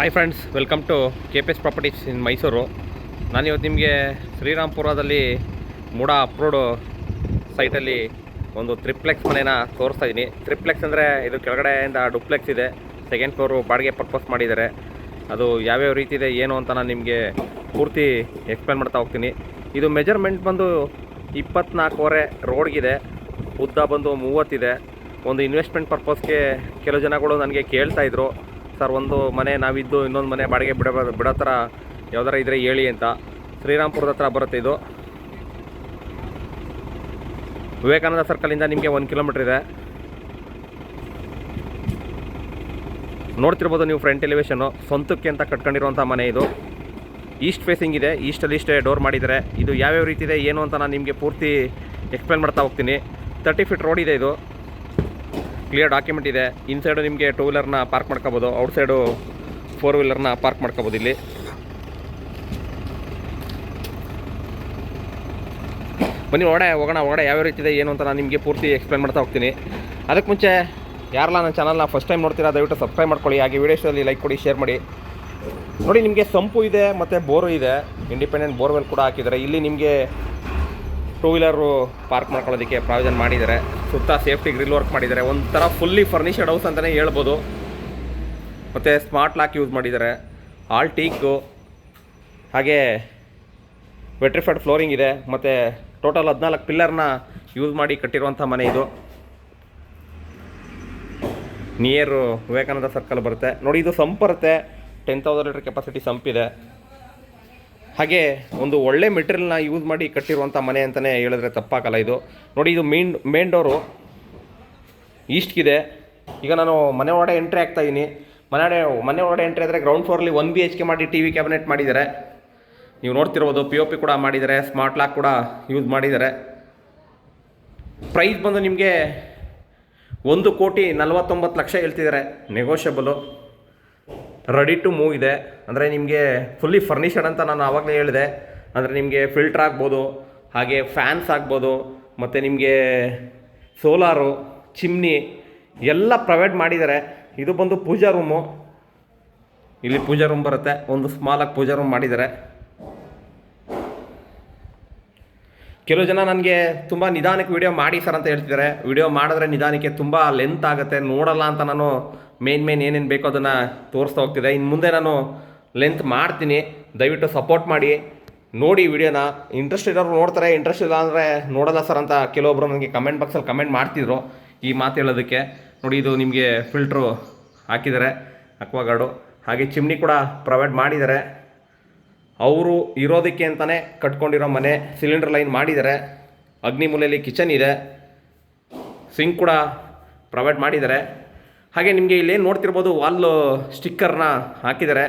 Hi friends welcome to K P S properties in Mysuru ನಾನಿವತ್ತು ನಿಮಗೆ ಶ್ರೀರಾಮ್ಪುರದಲ್ಲಿ ಮೂಡ ಅಪ್ರೋಡು ಸೈಟಲ್ಲಿ ಒಂದು triplex ಮನೇನ ತೋರಿಸ್ತಾ ಇದ್ದೀನಿ ತ್ರಿಪ್ಲೆಕ್ಸ್ ಅಂದರೆ ಇದು ಕೆಳಗಡೆಯಿಂದ ಡುಪ್ಲೆಕ್ಸ್ ಇದೆ. ಸೆಕೆಂಡ್ ಫ್ಲೋರು ಬಾಡಿಗೆ ಪರ್ಪಸ್ ಮಾಡಿದ್ದಾರೆ. ಅದು ಯಾವ್ಯಾವ ರೀತಿ ಇದೆ, ಏನು ಅಂತ ನಾನು ನಿಮಗೆ ಪೂರ್ತಿ ಎಕ್ಸ್ಪ್ಲೇನ್ ಮಾಡ್ತಾ ಹೋಗ್ತೀನಿ. ಇದು ಮೆಜರ್ಮೆಂಟ್ ಬಂದು ಇಪ್ಪತ್ನಾಲ್ಕೂವರೆ ರೋಡ್ಗಿದೆ. ಉದ್ದ ಬಂದು ಮೂವತ್ತಿದೆ. ಒಂದು ಇನ್ವೆಸ್ಟ್ಮೆಂಟ್ ಪರ್ಪಸ್ಗೆ ಕೆಲವು ಜನಗಳು ನನಗೆ ಕೇಳ್ತಾ ಇದ್ರು. ಸರ್, ಒಂದು ಮನೆ ನಾವಿದ್ದು, ಇನ್ನೊಂದು ಮನೆ ಬಾಡಿಗೆ ಬಿಡ, ಬಿಡೋ ಥರ ಯಾವ್ದಾರ ಇದ್ರೆ ಹೇಳಿ ಅಂತ. ಶ್ರೀರಾಮ್ಪುರದ ಹತ್ರ ಬರುತ್ತೆ ಇದು. ವಿವೇಕಾನಂದ ಸರ್ಕಲಿಂದ ನಿಮಗೆ ಒಂದು ಕಿಲೋಮೀಟ್ರ್ ಇದೆ. ನೋಡ್ತಿರ್ಬೋದು ನೀವು ಫ್ರಂಟ್ ಎಲಿವೇಶನ್ನು ಸ್ವಂತಕ್ಕೆ ಅಂತ ಕಟ್ಕೊಂಡಿರುವಂಥ ಮನೆ ಇದು. ಈಸ್ಟ್ ಫೇಸಿಂಗ್ ಇದೆ ಈಸ್ಟಲ್ಲಿ ಇಷ್ಟೇ ಡೋರ್ ಮಾಡಿದ್ದಾರೆ. ಇದು ಯಾವ್ಯಾವ ರೀತಿ ಇದೆ, ಏನು ಅಂತ ನಾನು ನಿಮಗೆ ಪೂರ್ತಿ ಎಕ್ಸ್ಪ್ಲೇನ್ ಮಾಡ್ತಾ ಹೋಗ್ತೀನಿ. ತರ್ಟಿ ಫೀಟ್ ರೋಡ್ ಇದೆ ಇದು. ಕ್ಲಿಯರ್ ಡಾಕ್ಯುಮೆಂಟ್ ಇದೆ. ಇನ್ಸೈಡು ನಿಮಗೆ ಟೂ ವೀಲರ್ನ ಪಾರ್ಕ್ ಮಾಡ್ಕೋಬೋದು. ಔಟ್ ಸೈಡು ಫೋರ್ ವೀಲರ್ನ ಪಾರ್ಕ್ ಮಾಡ್ಕೋಬೋದು ಇಲ್ಲಿ. ಬನ್ನಿ ಒಡೆ ಹೋಗೋಣ ಒಡೆ ಯಾವ ರೀತಿ ಇದೆ, ಏನು ಅಂತ ನಾನು ನಿಮಗೆ ಪೂರ್ತಿ ಎಕ್ಸ್ಪ್ಲೇನ್ ಮಾಡ್ತಾ ಹೋಗ್ತೀನಿ. ಅದಕ್ಕೆ ಮುಂಚೆ ಯಾರಲ್ಲ ನನ್ನ ಚಾನಲ್ನ ಫಸ್ಟ್ ಟೈಮ್ ನೋಡ್ತೀರಾ, ದಯವಿಟ್ಟು ಸಬ್ಸ್ಕ್ರೈಬ್ ಮಾಡ್ಕೊಳ್ಳಿ. ಹಾಗೆ ವೀಡಿಯೋಸಲ್ಲಿ ಲೈಕ್ ಕೊಡಿ ಶೇರ್ ಮಾಡಿ. ನೋಡಿ, ನಿಮಗೆ ಸಂಪು ಇದೆ, ಮತ್ತು ಬೋರು ಇದೆ. ಇಂಡಿಪೆಂಡೆಂಟ್ ಬೋರ್ವೆಲ್ ಕೂಡ ಹಾಕಿದ್ದಾರೆ. ಇಲ್ಲಿ ನಿಮಗೆ ಟೂ ವೀಲರು ಪಾರ್ಕ್ ಮಾಡ್ಕೊಳ್ಳೋದಕ್ಕೆ ಪ್ರಾವಿಷನ್ ಮಾಡಿದ್ದಾರೆ. ಸುತ್ತ ಸೇಫ್ಟಿ ಗ್ರಿಲ್ ವರ್ಕ್ ಮಾಡಿದ್ದಾರೆ. ಒಂಥರ ಫುಲ್ಲಿ ಫರ್ನಿಷಡ್ ಹೌಸ್ ಅಂತಲೇ ಹೇಳ್ಬೋದು. ಮತ್ತು ಸ್ಮಾರ್ಟ್ ಲಾಕ್ ಯೂಸ್ ಮಾಡಿದ್ದಾರೆ. ಆಲ್ ಟೀಕು ಹಾಗೆ ವೆಟ್ರಿಫೈಡ್ ಫ್ಲೋರಿಂಗ್ ಇದೆ. ಮತ್ತು ಟೋಟಲ್ ಹದಿನಾಲ್ಕು ಪಿಲ್ಲರ್ನ ಯೂಸ್ ಮಾಡಿ ಕಟ್ಟಿರುವಂಥ ಮನೆ ಇದು. ನಿಯರು ವಿವೇಕಾನಂದ ಸರ್ಕಲ್ ಬರುತ್ತೆ. ನೋಡಿ, ಇದು ಸಂಪ್ ಬರುತ್ತೆ. ಟೆನ್ ತೌಸಂಡ್ ಲೀಟರ್ ಕೆಪಾಸಿಟಿ ಸಂಪಿದೆ ಹಾಗೆ ಒಂದು ಒಳ್ಳೆ ಮೆಟೀರಿಯಲ್ನ ಯೂಸ್ ಮಾಡಿ ಕಟ್ಟಿರುವಂಥ ಮನೆ ಅಂತಲೇ ಹೇಳಿದ್ರೆ ತಪ್ಪಾಗಲ್ಲ ಇದು. ನೋಡಿ ಇದು ಮೇನ್ ಮೇನ್ ಡೋರು ಈಸ್ಟ್ಗಿದೆ ಈಗ ನಾನು ಮನೆ ಒಳಗಡೆ ಎಂಟ್ರಿ ಆಗ್ತಾ ಇದ್ದೀನಿ ಮನೆ ಮನೆ ಒಳಗಡೆ ಎಂಟ್ರಿ ಆದರೆ ಗ್ರೌಂಡ್ ಫ್ಲೋರಲ್ಲಿ ಒನ್ ಬಿ ಎಚ್ ಕೆ ಮಾಡಿ ಟಿ ವಿ ಕ್ಯಾಬಿನೆಟ್ ಮಾಡಿದ್ದಾರೆ. ನೀವು ನೋಡ್ತಿರ್ಬೋದು ಪಿ ಒ ಪಿ ಕೂಡ ಮಾಡಿದ್ದಾರೆ ಸ್ಮಾರ್ಟ್ ಲಾಕ್ ಕೂಡ ಯೂಸ್ ಮಾಡಿದ್ದಾರೆ. ಪ್ರೈಸ್ ಬಂದು ನಿಮಗೆ ಒಂದು ಕೋಟಿ ನಲವತ್ತೊಂಬತ್ತು ಲಕ್ಷ ಹೇಳ್ತಿದ್ದಾರೆ. ನೆಗೋಷಿಯಬಲು ರೆಡಿ ಟು ಮೂವ್ ಇದೆ. ಅಂದರೆ ನಿಮಗೆ ಫುಲ್ಲಿ ಫರ್ನಿಷಡ್ ಅಂತ ನಾನು ಆವಾಗಲೇ ಹೇಳಿದೆ. ಅಂದರೆ ನಿಮಗೆ ಫಿಲ್ಟ್ರ್ ಆಗ್ಬೋದು, ಹಾಗೆ ಫ್ಯಾನ್ಸ್ ಆಗ್ಬೋದು, ಮತ್ತು ನಿಮಗೆ ಸೋಲಾರು, ಚಿಮ್ನಿ ಎಲ್ಲ ಪ್ರೊವೈಡ್ ಮಾಡಿದ್ದಾರೆ. ಇದು ಬಂದು ಪೂಜಾ ರೂಮು ಇಲ್ಲಿ ಪೂಜಾ ರೂಮ್ ಬರುತ್ತೆ. ಒಂದು ಸ್ಮಾಲಾಗಿ ಪೂಜಾ ರೂಮ್ ಮಾಡಿದ್ದಾರೆ. ಕೆಲವು ಜನ ನನಗೆ ತುಂಬ ನಿಧಾನಕ್ಕೆ ವಿಡಿಯೋ ಮಾಡಿ ಸರ್ ಅಂತ ಹೇಳ್ತಿದ್ದಾರೆ. ವಿಡಿಯೋ ಮಾಡಿದ್ರೆ ನಿಧಾನಕ್ಕೆ ತುಂಬ ಲೆಂತ್ ಆಗುತ್ತೆ. ನೋಡಲ್ಲ ಅಂತ ನಾನು ಮೇನ್ ಮೇನ್ ಏನೇನು ಬೇಕೋ ಅದನ್ನು ತೋರಿಸ್ತಾ ಹೋಗ್ತಿದೆ. ಇನ್ನು ಮುಂದೆ ನಾನು ಲೆಂತ್ ಮಾಡ್ತೀನಿ. ದಯವಿಟ್ಟು ಸಪೋರ್ಟ್ ಮಾಡಿ. ನೋಡಿ ವಿಡಿಯೋನ. ಇಂಟ್ರೆಸ್ಟ್ ಇರೋರು ನೋಡ್ತಾರೆ. ಇಂಟ್ರೆಸ್ಟ್ ಇಲ್ಲ ಅಂದರೆ ನೋಡಲ್ಲ ಸರ್ ಅಂತ ಕೆಲವೊಬ್ಬರು ನನಗೆ ಕಮೆಂಟ್ ಬಾಕ್ಸಲ್ಲಿ ಕಮೆಂಟ್ ಮಾಡ್ತಿದ್ರು. ಈ ಮಾತು ಹೇಳೋದಕ್ಕೆ. ನೋಡಿ, ಇದು ನಿಮಗೆ ಫಿಲ್ಟ್ರು ಹಾಕಿದ್ದಾರೆ. ಅಕ್ವಾಗಾರ್ಡು. ಹಾಗೆ ಚಿಮ್ನಿ ಕೂಡ ಪ್ರೊವೈಡ್ ಮಾಡಿದ್ದಾರೆ. ಅವರು ಇರೋದಕ್ಕೆ ಅಂತಲೇ ಕಟ್ಕೊಂಡಿರೋ ಮನೆ ಸಿಲಿಂಡರ್ ಲೈನ್ ಮಾಡಿದ್ದಾರೆ. ಅಗ್ನಿ ಮೂಲೆಯಲ್ಲಿ ಕಿಚನ್ ಇದೆ. ಸಿಂಕ್ ಕೂಡ ಪ್ರೊವೈಡ್ ಮಾಡಿದ್ದಾರೆ. ಹಾಗೆ ನಿಮಗೆ ಇಲ್ಲೇನು ನೋಡ್ತಿರ್ಬೋದು ವಾಲ್ ಸ್ಟಿಕ್ಕರ್ನ ಹಾಕಿದ್ದಾರೆ.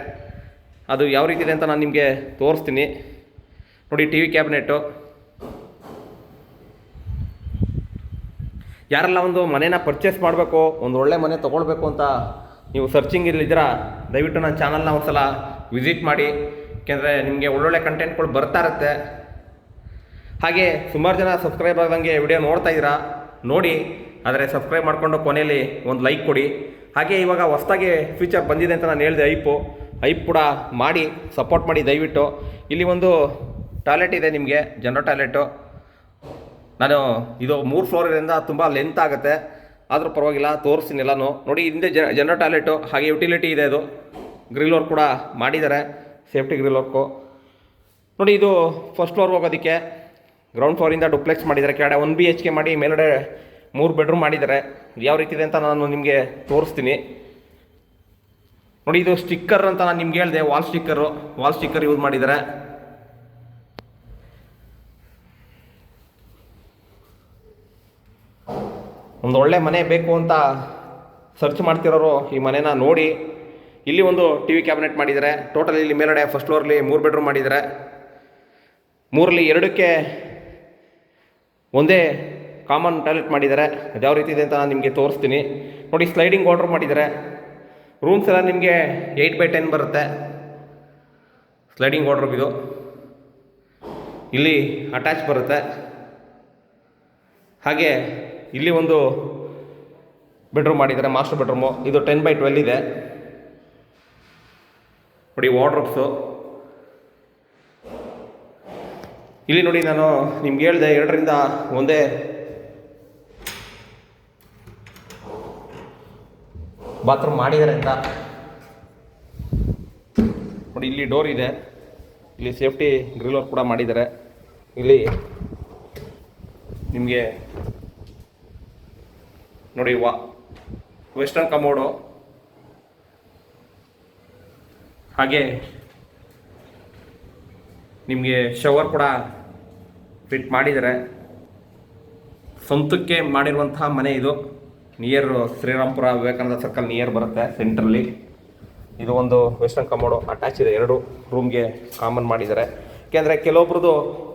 ಅದು ಯಾವ ರೀತಿ ಇದೆ ಅಂತ ನಾನು ನಿಮಗೆ ತೋರಿಸ್ತೀನಿ. ನೋಡಿ ಟಿ ವಿ ಕ್ಯಾಬಿನೆಟ್ಟು ಯಾರೆಲ್ಲ ಒಂದು ಮನೇನ ಪರ್ಚೇಸ್ ಮಾಡಬೇಕು, ಒಂದು ಒಳ್ಳೆ ಮನೆ ತೊಗೊಳ್ಬೇಕು ಅಂತ ನೀವು ಸರ್ಚಿಂಗ್ ಇಲ್ಲಿದ್ದೀರಾ ದಯವಿಟ್ಟು ನನ್ನ ಚಾನಲ್ನ ಒಂದು ಸಲ ವಿಸಿಟ್ ಮಾಡಿ. ಯಾಕೆಂದರೆ ನಿಮಗೆ ಒಳ್ಳೊಳ್ಳೆ ಕಂಟೆಂಟ್ಗಳು ಬರ್ತಾ ಇರುತ್ತೆ. ಹಾಗೆ ಸುಮಾರು ಜನ ಸಬ್ಸ್ಕ್ರೈಬ್ ಆದಂಗೆ ವಿಡಿಯೋ ನೋಡ್ತಾ ಇದ್ದೀರಾ, ನೋಡಿ. ಆದರೆ ಸಬ್ಸ್ಕ್ರೈಬ್ ಮಾಡಿಕೊಂಡು ಕೊನೆಯಲ್ಲಿ ಒಂದು ಲೈಕ್ ಕೊಡಿ. ಹಾಗೆ ಇವಾಗ ಹೊಸ್ದಾಗಿ ಫೀಚರ್ ಬಂದಿದೆ ಅಂತ ನಾನು ಹೇಳಿದೆ ಐಪು. ಐಪ್ ಕೂಡ ಮಾಡಿ ಸಪೋರ್ಟ್ ಮಾಡಿ ದಯವಿಟ್ಟು. ಇಲ್ಲಿ ಒಂದು ಟಾಯ್ಲೆಟ್ ಇದೆ ನಿಮಗೆ, ಜನರಲ್ ಟಾಯ್ಲೆಟು. ನಾನು ಇದು ಮೂರು ಫ್ಲೋರ್ ಇರೋದ್ರಿಂದ ತುಂಬ ಲೆಂತ್ ಆಗುತ್ತೆ. ಆದರೂ ಪರವಾಗಿಲ್ಲ, ತೋರಿಸ್ತೀನಿ ಎಲ್ಲನೂ. ನೋಡಿ, ಹಿಂದೆ ಜನ, ಜನರಲ್ ಟಾಯ್ಲೆಟು, ಹಾಗೆ ಯುಟಿಲಿಟಿ ಇದೆ ಇದು ಗ್ರಿಲ್ ವರ್ಕ್ ಕೂಡ ಮಾಡಿದ್ದಾರೆ. ಸೇಫ್ಟಿ ಗ್ರಿಲ್ ವರ್ಕು ನೋಡಿ, ಇದು ಫಸ್ಟ್ ಫ್ಲೋರ್ ಹೋಗೋದಕ್ಕೆ ಗ್ರೌಂಡ್ ಫ್ಲೋರಿಂದ ಡುಪ್ಲೆಕ್ಸ್ ಮಾಡಿದ್ದಾರೆ. ಕೆಳಗಡೆ ಒನ್ ಬಿ ಎಚ್ ಕೆ ಮಾಡಿ, ಮೇಲ್ಗಡೆ ಮೂರು ಬೆಡ್ರೂಮ್ ಮಾಡಿದ್ದಾರೆ. ಯಾವ ರೀತಿ ಇದೆ ಅಂತ ನಾನು ನಿಮಗೆ ತೋರಿಸ್ತೀನಿ. ನೋಡಿ, ಇದು ಸ್ಟಿಕ್ಕರ್ ಅಂತ ನಾನು ನಿಮ್ಗೆ ಹೇಳಿದೆ wall sticker wall sticker use ಮಾಡಿದ್ದಾರೆ. ಒಂದು ಒಳ್ಳೆ ಮನೆ ಬೇಕು ಅಂತ ಸರ್ಚ್ ಮಾಡ್ತಿರೋರು ಈ ಮನೆನ ನೋಡಿ. ಇಲ್ಲಿ ಒಂದು ಟಿ ವಿ ಕ್ಯಾಬಿನೆಟ್ ಮಾಡಿದ್ದಾರೆ. ಟೋಟಲ್ ಇಲ್ಲಿ ಮೇಲ್ಗಡೆ ಫಸ್ಟ್ ಫ್ಲೋರ್ಲಿ ಮೂರು ಬೆಡ್ರೂಮ್ ಮಾಡಿದ್ದಾರೆ. ಮೂರಲ್ಲಿ ಎರಡಕ್ಕೆ ಒಂದೇ ಕಾಮನ್ ಟಾಯ್ಲೆಟ್ ಮಾಡಿದ್ದಾರೆ. ಯಾವ ರೀತಿ ಇದೆ ಅಂತ ನಾನು ನಿಮಗೆ ತೋರಿಸ್ತೀನಿ. ನೋಡಿ ಸ್ಲೈಡಿಂಗ್ ಆರ್ಡ್ರ್ ಮಾಡಿದ್ದಾರೆ. ರೂಮ್ಸ್ ಎಲ್ಲ ನಿಮಗೆ ಏಯ್ಟ್ ಬೈ ಟೆನ್ ಬರುತ್ತೆ. ಸ್ಲೈಡಿಂಗ್ ಆರ್ಡ್ರ್ ಇದು. ಇಲ್ಲಿ ಅಟ್ಯಾಚ್ ಬರುತ್ತೆ. ಹಾಗೆ ಇಲ್ಲಿ ಒಂದು ಬೆಡ್ರೂಮ್ ಮಾಡಿದ್ದಾರೆ ಮಾಸ್ಟರ್ ಬೆಡ್ರೂಮು ಇದು ಟೆನ್ ಬೈ ಟ್ವೆಲ್ ಇದೆ. ನೋಡಿ ವಾರ್ಡ್ರೋಬ್ಸು ಇಲ್ಲಿ ನೋಡಿ ನಾನು ನಿಮ್ಗೆ ಹೇಳಿದೆ, ಎರಡರಿಂದ ಒಂದೇ ಬಾತ್ರೂಮ್ ಮಾಡಿದ್ದಾರೆ ಅಂತ. ನೋಡಿ, ಇಲ್ಲಿ ಡೋರ್ ಇದೆ. ಇಲ್ಲಿ ಸೇಫ್ಟಿ ಗ್ರಿಲ್ಲರ್ ಕೂಡ ಮಾಡಿದ್ದಾರೆ. ಇಲ್ಲಿ ನಿಮಗೆ ನೋಡಿ, ವಾ, ವೆಸ್ಟರ್ನ್ ಕಮೋಡು. ಹಾಗೆ ನಿಮಗೆ ಶವರ್ ಕೂಡ ಫಿಟ್ ಮಾಡಿದ್ದಾರೆ. ಸ್ವಂತಕ್ಕೆ ಮಾಡಿರುವಂತಹ ಮನೆ ಇದು. Near Srirampura Vivekananda circle near ಬರುತ್ತೆ ಸೆಂಟ್ರಲ್ಲಿ ಇದು ಒಂದು ವೆಸ್ಟರ್ನ್ ಕಮೋಡು ಅಟ್ಯಾಚ್ ಇದೆ. ಎರಡು ರೂಮ್ಗೆ ಕಾಮನ್ ಮಾಡಿದ್ದಾರೆ. ಏಕೆಂದರೆ ಕೆಲವೊಬ್ರದ್ದು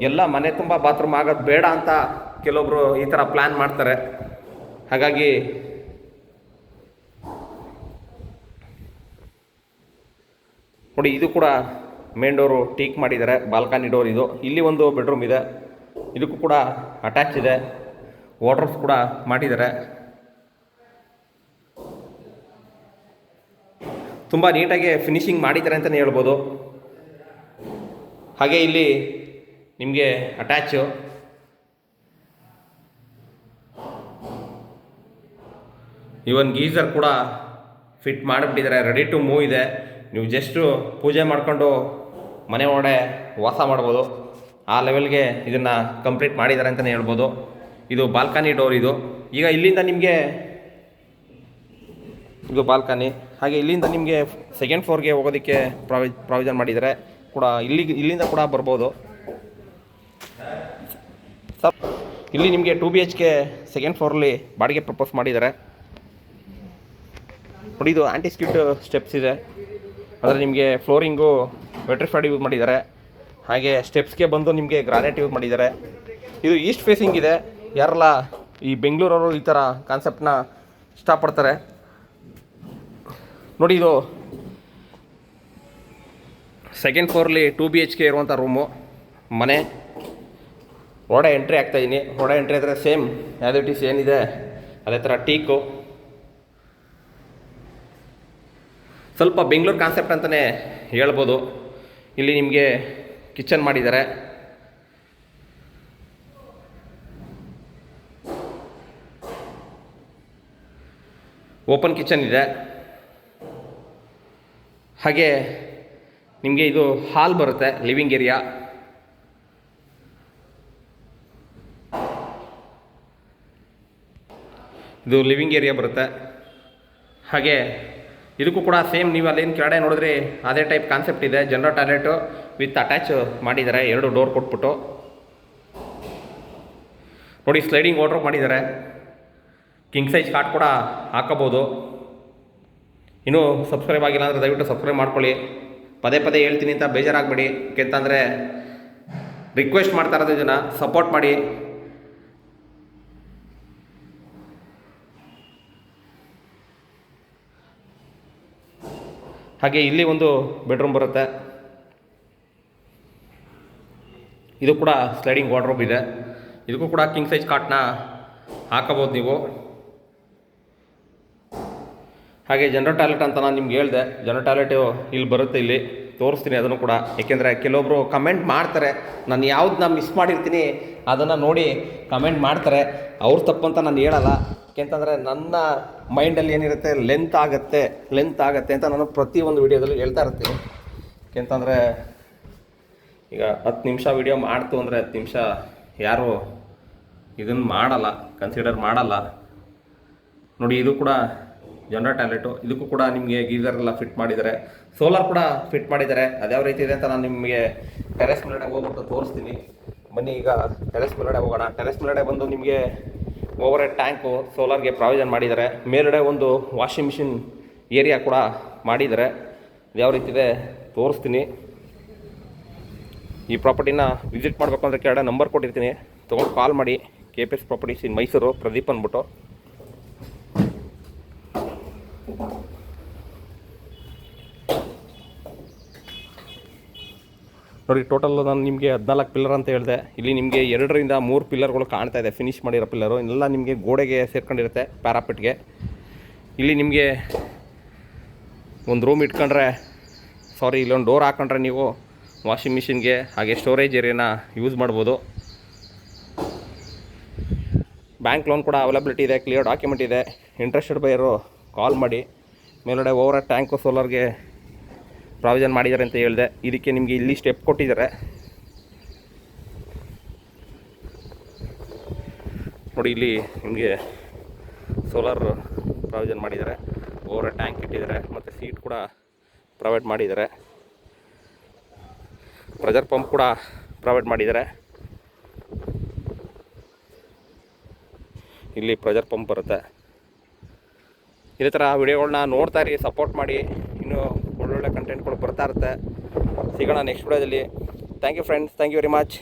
ಎಲ್ಲ ಮನೆ ತುಂಬ ಬಾತ್ರೂಮ್ ಆಗೋದು ಬೇಡ ಅಂತ ಕೆಲವೊಬ್ರು ಈ ಥರ ಪ್ಲ್ಯಾನ್ ಮಾಡ್ತಾರೆ. ಹಾಗಾಗಿ ನೋಡಿ, ಇದು ಕೂಡ ಮೇನ್ ಡೋರು ಟೀಕ್ ಮಾಡಿದ್ದಾರೆ. ಬಾಲ್ಕನಿ ಡೋರ್ ಇದು. ಇಲ್ಲಿ ಒಂದು ಬೆಡ್ರೂಮ್ ಇದೆ. ಇದಕ್ಕೂ ಕೂಡ ಅಟ್ಯಾಚ್ ಇದೆ. ವಾಟರ್ಸ್ ಕೂಡ ಮಾಡಿದ್ದಾರೆ. ತುಂಬ ನೀಟಾಗಿ ಫಿನಿಶಿಂಗ್ ಮಾಡಿದ್ದಾರೆ ಅಂತಲೇ ಹೇಳ್ಬೋದು. ಹಾಗೆ ಇಲ್ಲಿ ನಿಮಗೆ ಅಟ್ಯಾಚು ಇವನ್ ಗೀಸರ್ ಕೂಡ ಫಿಟ್ ಮಾಡಿಬಿಟ್ಟಿದ್ದಾರೆ ರೆಡಿ ಟು ಮೂವ್ ಇದೆ. ನೀವು ಜಸ್ಟು ಪೂಜೆ ಮಾಡಿಕೊಂಡು ಮನೆ ಒಳಗಡೆ ವಾಸ ಮಾಡ್ಬೋದು. ಆ ಲೆವೆಲ್ಗೆ ಇದನ್ನು ಕಂಪ್ಲೀಟ್ ಮಾಡಿದ್ದಾರೆ ಅಂತಲೇ ಹೇಳ್ಬೋದು. ಇದು ಬಾಲ್ಕನಿ ಡೋರ್ ಇದು. ಈಗ ಇಲ್ಲಿಂದ ನಿಮಗೆ ಇದು ಬಾಲ್ಕನಿ ಹಾಗೆ ಇಲ್ಲಿಂದ ನಿಮಗೆ ಸೆಕೆಂಡ್ ಫ್ಲೋರ್ಗೆ ಹೋಗೋದಕ್ಕೆ ಪ್ರಾವಿ ಪ್ರಾವಿಷನ್ ಮಾಡಿದ್ದಾರೆ ಕೂಡ ಇಲ್ಲಿಗೆ ಇಲ್ಲಿಂದ ಕೂಡ ಬರ್ಬೋದು. ಸರ್ ಇಲ್ಲಿ ನಿಮಗೆ two B H K second ಫ್ಲೋರಲ್ಲಿ ಬಾಡಿಗೆ ಪ್ರಪೋಸ್ ಮಾಡಿದ್ದಾರೆ ನೋಡಿ, ಇದು ಆಂಟಿ ಸ್ಕಿಟ್ ಸ್ಟೆಪ್ಸ್ ಇದೆ. ಆದರೆ ನಿಮಗೆ ಫ್ಲೋರಿಂಗು ವೆಟ್ರಿಫೈಡ್ ಯೂಸ್ ಮಾಡಿದ್ದಾರೆ ಹಾಗೆ ಸ್ಟೆಪ್ಸ್ಗೆ ಬಂದು ನಿಮಗೆ ಗ್ರಾನೈಟ್ ಯೂಸ್ ಮಾಡಿದ್ದಾರೆ ಇದು ಈಸ್ಟ್ ಫೇಸಿಂಗ್ ಇದೆ. ಯಾರಲ್ಲ ಈ ಬೆಂಗಳೂರವರು ಈ ಥರ ಕಾನ್ಸೆಪ್ಟನ್ನ ಇಷ್ಟಪಡ್ತಾರೆ ನೋಡಿ ಇದು ಸೆಕೆಂಡ್ ಫ್ಲೋರ್ಲಿ ಟೂ ಬಿ ಎಚ್ ಕೆ ಇರುವಂಥ ರೂಮು ಮನೆ. ಒಡೆ ಎಂಟ್ರಿ ಆಗ್ತಾಯಿದ್ದೀನಿ ಒಡೆ ಎಂಟ್ರಿ ಆದರೆ ಸೇಮ್ ಯಾವುದೇ ಟೀಸ್ ಏನಿದೆ. ಅದೇ ಥರ ಟೀಕು ಸ್ವಲ್ಪ ಬೆಂಗಳೂರು ಕಾನ್ಸೆಪ್ಟ್ ಅಂತಲೇ ಹೇಳ್ಬೋದು. ಇಲ್ಲಿ ನಿಮಗೆ ಕಿಚನ್ ಮಾಡಿದ್ದಾರೆ. ಓಪನ್ ಕಿಚನ್ ಇದೆ. ಹಾಗೆ ನಿಮಗೆ ಇದು ಹಾಲ್ ಬರುತ್ತೆ ಲಿವಿಂಗ್ ಏರಿಯಾ ಇದು ಲಿವಿಂಗ್ ಏರಿಯಾ ಬರುತ್ತೆ. ಹಾಗೆ ಇದಕ್ಕೂ ಕೂಡ ಸೇಮ್ ನೀವು ಅಲ್ಲೇನು ಕೆಳಗಡೆ ನೋಡಿದ್ರಿ ಅದೇ ಟೈಪ್ ಕಾನ್ಸೆಪ್ಟ್ ಇದೆ. ಜನರಲ್ ಟಾಯ್ಲೆಟು ವಿತ್ ಅಟ್ಯಾಚ್ ಮಾಡಿದ್ದಾರೆ, ಎರಡು ಡೋರ್ ಕೊಟ್ಬಿಟ್ಟು. ನೋಡಿ ಸ್ಲೈಡಿಂಗ್ ವಾರ್ಡ್ರೋಬ್ ಮಾಡಿದ್ದಾರೆ. ಕಿಂಗ್ ಸೈಜ್ ಕಾಟ್ ಕೂಡ ಹಾಕೋಬೋದು ಇನ್ನೂ ಸಬ್ಸ್ಕ್ರೈಬ್ ಆಗಿಲ್ಲ ಅಂದರೆ ದಯವಿಟ್ಟು ಸಬ್ಸ್ಕ್ರೈಬ್ ಮಾಡ್ಕೊಳ್ಳಿ. ಪದೇ ಪದೇ ಹೇಳ್ತೀನಿ ಅಂತ ಬೇಜಾರಾಗಬೇಡಿ. ಯಾಕೆಂತಂದರೆ ರಿಕ್ವೆಸ್ಟ್ ಮಾಡ್ತಾ ಇರೋದು ಇದನ್ನು ಸಪೋರ್ಟ್ ಮಾಡಿ. ಹಾಗೆ ಇಲ್ಲಿ ಒಂದು ಬೆಡ್ರೂಮ್ ಬರುತ್ತೆ. ಇದು ಕೂಡ ಸ್ಲೈಡಿಂಗ್ ವಾರ್ಡ್ರೋಬ್ ಇದೆ. ಇದಕ್ಕೂ ಕೂಡ ಕಿಂಗ್ ಸೈಜ್ ಕಾಟ್ನ ಹಾಕಬೋದು ನೀವು. ಹಾಗೆ ಜನರಲ್ ಟಾಯ್ಲೆಟ್ ಅಂತ ನಾನು ನಿಮ್ಗೆ ಹೇಳಿದೆ, ಜನರಲ್ ಟಾಯ್ಲೆಟು ಇಲ್ಲಿ ಬರುತ್ತೆ ಇಲ್ಲಿ, ತೋರಿಸ್ತೀನಿ ಅದನ್ನು ಕೂಡ. ಏಕೆಂದರೆ ಕೆಲವೊಬ್ಬರು ಕಮೆಂಟ್ ಮಾಡ್ತಾರೆ, ನಾನು ಯಾವ್ದನ್ನ ಮಿಸ್ ಮಾಡಿರ್ತೀನಿ, ಅದನ್ನು ನೋಡಿ ಕಮೆಂಟ್ ಮಾಡ್ತಾರೆ. ಅವ್ರ ತಪ್ಪು ಅಂತ ನಾನು ಹೇಳಲ್ಲ. ಏಕೆಂತಂದರೆ ನನ್ನ ಮೈಂಡಲ್ಲಿ ಏನಿರುತ್ತೆ ಲೆಂತ್ ಆಗುತ್ತೆ ಲೆಂತ್ ಆಗುತ್ತೆ ಅಂತ ನಾನು ಪ್ರತಿಯೊಂದು ವಿಡಿಯೋದಲ್ಲಿ ಹೇಳ್ತಾ ಇರ್ತೀನಿ. ಏಕೆಂತಂದರೆ ಈಗ ಹತ್ತು ನಿಮಿಷ ವೀಡಿಯೋ ಮಾಡ್ತು ಅಂದರೆ ಹತ್ತು ನಿಮಿಷ ಯಾರು ಇದನ್ನು ಮಾಡಲ್ಲ ಕನ್ಸಿಡರ್ ಮಾಡಲ್ಲ. ನೋಡಿ ಇದು ಕೂಡ ಜನರಲ್ ಟ್ಯಾಬ್ಲೆಟು ಇದಕ್ಕೂ ಕೂಡ ನಿಮಗೆ ಗೀಸರ್ ಎಲ್ಲ ಫಿಟ್ ಮಾಡಿದ್ದಾರೆ. ಸೋಲಾರ್ ಕೂಡ ಫಿಟ್ ಮಾಡಿದ್ದಾರೆ. ಅದ್ಯಾವ ರೀತಿ ಇದೆ ಅಂತ ನಾನು ನಿಮಗೆ ಟೆರೆಸ್ ಮೇಲಡೆ ಹೋಗ್ಬಿಟ್ಟು ತೋರಿಸ್ತೀನಿ. ಬನ್ನಿ ಈಗ ಟೆರೆಸ್ ಮೇಲಡೆ ಹೋಗೋಣ. ಟೆರೆಸ್ ಮೇಲ್ಗಡೆ ಬಂದು ನಿಮಗೆ ಓವರ್ ಹೆಡ್ ಟ್ಯಾಂಕು ಸೋಲಾರ್ಗೆ ಪ್ರಾವಿಷನ್ ಮಾಡಿದ್ದಾರೆ. ಮೇಲ್ಗಡೆ ಒಂದು ವಾಷಿಂಗ್ ಮಿಷಿನ್ ಏರಿಯಾ ಕೂಡ ಮಾಡಿದ್ದಾರೆ. ಯಾವ ರೀತಿ ಇದೆ ತೋರಿಸ್ತೀನಿ. ಈ ಪ್ರಾಪರ್ಟಿನ ವಿಸಿಟ್ ಮಾಡಬೇಕು ಅಂದರೆ ಕೆಳಗಡೆ ನಂಬರ್ ಕೊಟ್ಟಿರ್ತೀನಿ. ತೊಗೊಂಡು ಕಾಲ್ ಮಾಡಿ K P S properties in Mysuru Pradeep ಅಂದ್ಬಿಟ್ಟು. ನೋಡಿ ಟೋಟಲ್ ನಾನು ನಿಮಗೆ ಹದಿನಾಲ್ಕು ಪಿಲ್ಲರ್ ಅಂತ ಹೇಳಿದೆ. ಇಲ್ಲಿ ನಿಮಗೆ ಎರಡರಿಂದ ಮೂರು ಪಿಲ್ಲರ್ಗಳು ಕಾಣ್ತಾ ಇದೆ ಫಿನಿಶ್ ಮಾಡಿರೋ ಪಿಲ್ಲರು ಎಲ್ಲ ನಿಮಗೆ ಗೋಡೆಗೆ ಸೇರ್ಕೊಂಡಿರುತ್ತೆ ಪ್ಯಾರಾಪೆಟ್ಗೆ ಇಲ್ಲಿ ನಿಮಗೆ ಒಂದು ರೂಮ್ ಇಟ್ಕೊಂಡ್ರೆ ಸಾರಿ ಇಲ್ಲೊಂದು ಡೋರ್ ಹಾಕೊಂಡ್ರೆ ನೀವು ವಾಷಿಂಗ್ ಮಿಷಿನ್ಗೆ ಹಾಗೆ ಸ್ಟೋರೇಜ್ ಏರಿಯಾನ ಯೂಸ್ ಮಾಡ್ಬೋದು. ಬ್ಯಾಂಕ್ ಲೋನ್ ಕೂಡ ಅವೈಲಬಿಲಿಟಿ ಇದೆ ಕ್ಲಿಯರ್ ಡಾಕ್ಯುಮೆಂಟ್ ಇದೆ. ಇಂಟ್ರೆಸ್ಟೆಡ್ ಬೈಯರು ಕಾಲ್ ಮಾಡಿ. ಮೇಲುಗಡೆ ಓವರ್ ಟ್ಯಾಂಕು ಸೋಲಾರ್ಗೆ ಪ್ರಾವಿಷನ್ ಮಾಡಿದ್ದಾರೆ ಅಂತ ಹೇಳಿದೆ. ಇದಕ್ಕೆ ನಿಮಗೆ ಇಲ್ಲಿ ಸ್ಟೆಪ್ ಕೊಟ್ಟಿದ್ದಾರೆ. ನೋಡಿ, ಇಲ್ಲಿ ನಿಮಗೆ ಸೋಲಾರ್ ಪ್ರಾವಿಷನ್ ಮಾಡಿದ್ದಾರೆ. ಓವರ್ ಟ್ಯಾಂಕ್ ಇಟ್ಟಿದ್ದಾರೆ. ಮತ್ತು ಸೀಟ್ ಕೂಡ ಪ್ರೊವೈಡ್ ಮಾಡಿದ್ದಾರೆ. ಪ್ರೆಜರ್ ಪಂಪ್ ಕೂಡ ಪ್ರೊವೈಡ್ ಮಾಡಿದ್ದಾರೆ. ಇಲ್ಲಿ ಪ್ರೆಜರ್ ಪಂಪ್ ಬರುತ್ತೆ. ಇದೇ ಥರ ವಿಡಿಯೋಗಳನ್ನ ನೋಡ್ತಾ ಇರಿ ಸಪೋರ್ಟ್ ಮಾಡಿ. ಇನ್ನೂ ಒಳ್ಳೊಳ್ಳೆ ಕಂಟೆಂಟ್ಗಳು ಬರ್ತಾ ಇರುತ್ತೆ. ಸಿಗೋಣ ನೆಕ್ಸ್ಟ್ ವಿಡಿಯೋದಲ್ಲಿ thank you friends thank you very much